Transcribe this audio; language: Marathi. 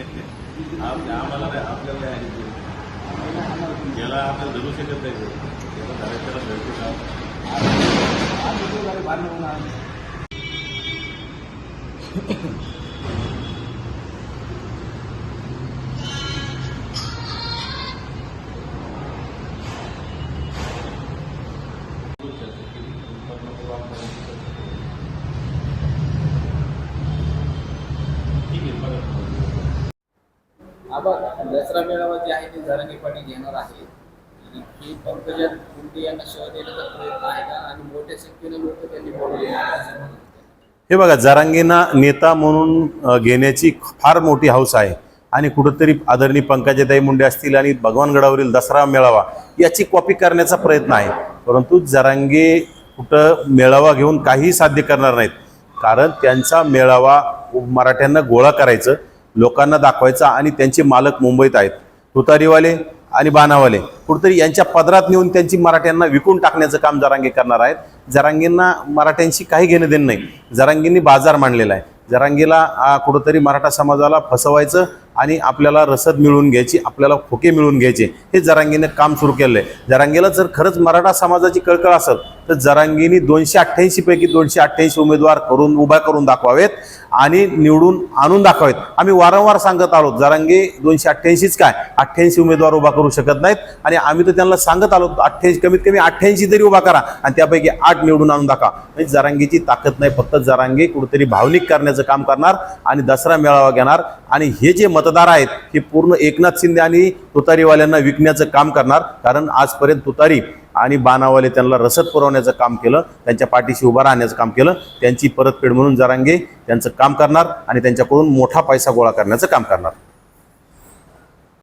आप- आम्हाला नाही आपल्याला नाही आहे ज्याला आपल्याला धरू शकत नाही ते. त्याला धरायचं त्याला धरतो का? आबा दसरा मेळावा जे आहे ते झरांगे घेणार आहे. आणि ही पंकजा मुंडे यांना शह देण्याचा प्रयत्न आहे का? आणि मोठ्या संख्येने लोक त्यांनी बोलवले हे बघा जरांगींना नेता म्हणून घेण्याची फार मोठी हौस आहे. आणि कुठंतरी आदरणीय पंकजाताई मुंडे असतील आणि भगवानगडावरील दसरा मेळावा याची कॉपी करण्याचा प्रयत्न आहे. परंतु जरांगे कुठं मेळावा घेऊन काहीही साध्य करणार नाहीत. कारण त्यांचा मेळावा मराठ्यांना गोळा करायचं. लोकांना दाखवायचा आणि त्यांचे मालक मुंबईत आहेत. तुतारीवाले आणि बाणावाले. कुठेतरी यांच्या पदरात नेऊन त्यांची मराठ्यांना विकून टाकण्याचं काम जरांगे करणार आहेत. जरांगींना मराठ्यांशी काही घेणं देणं नाही. जरांगींनी बाजार मांडलेला आहे. जरांगीला कुठंतरी मराठा समाजाला फसवायचं आणि आपल्याला रसद मिळवून घ्यायची आपल्याला खोके मिळवून घ्यायचे हे जरांगीने काम सुरू केलं आहे जरांगीला जर खरंच मराठा समाजाची कळकळ असेल तर जरांगीनी दोनशे अठ्ठ्याऐंशी पैकी दोनशे अठ्ठ्याऐंशी उमेदवार करून उभा करून दाखवावेत. आणि निवडून आणून दाखवावेत आम्ही वारंवार सांगत आलो जरांगे दोनशे अठ्ठ्याऐंशीच काय? अठ्ठ्याऐंशी उमेदवार उभा करू शकत नाहीत आणि आम्ही तर त्यांना सांगत आलो अठ्ठ्याऐंशी कमीत कमी अठ्ठ्याऐंशी तरी उभा करा आणि त्यापैकी आठ निवडून आणून दाखवा. म्हणजे जरांगीची ताकद नाही फक्त जरांगे कुठेतरी भावनिक करण्याचं काम करणार आणि दसरा मेळावा घेणार आणि हे जे मतदार आहेत हे पूर्ण एकनाथ शिंदे आणि तुतारीवाल्यांना विकण्याचं काम करणार कारण आजपर्यंत तुतारी आणि बाणावाले त्यांना रसद पुरवण्याचं काम केलं त्यांच्या पाठीशी उभं राहण्याचं काम केलं त्यांची परतफेड म्हणून जरांगे त्यांचं काम करणार आणि त्यांच्याकडून मोठा पैसा गोळा करण्याचं काम करणार.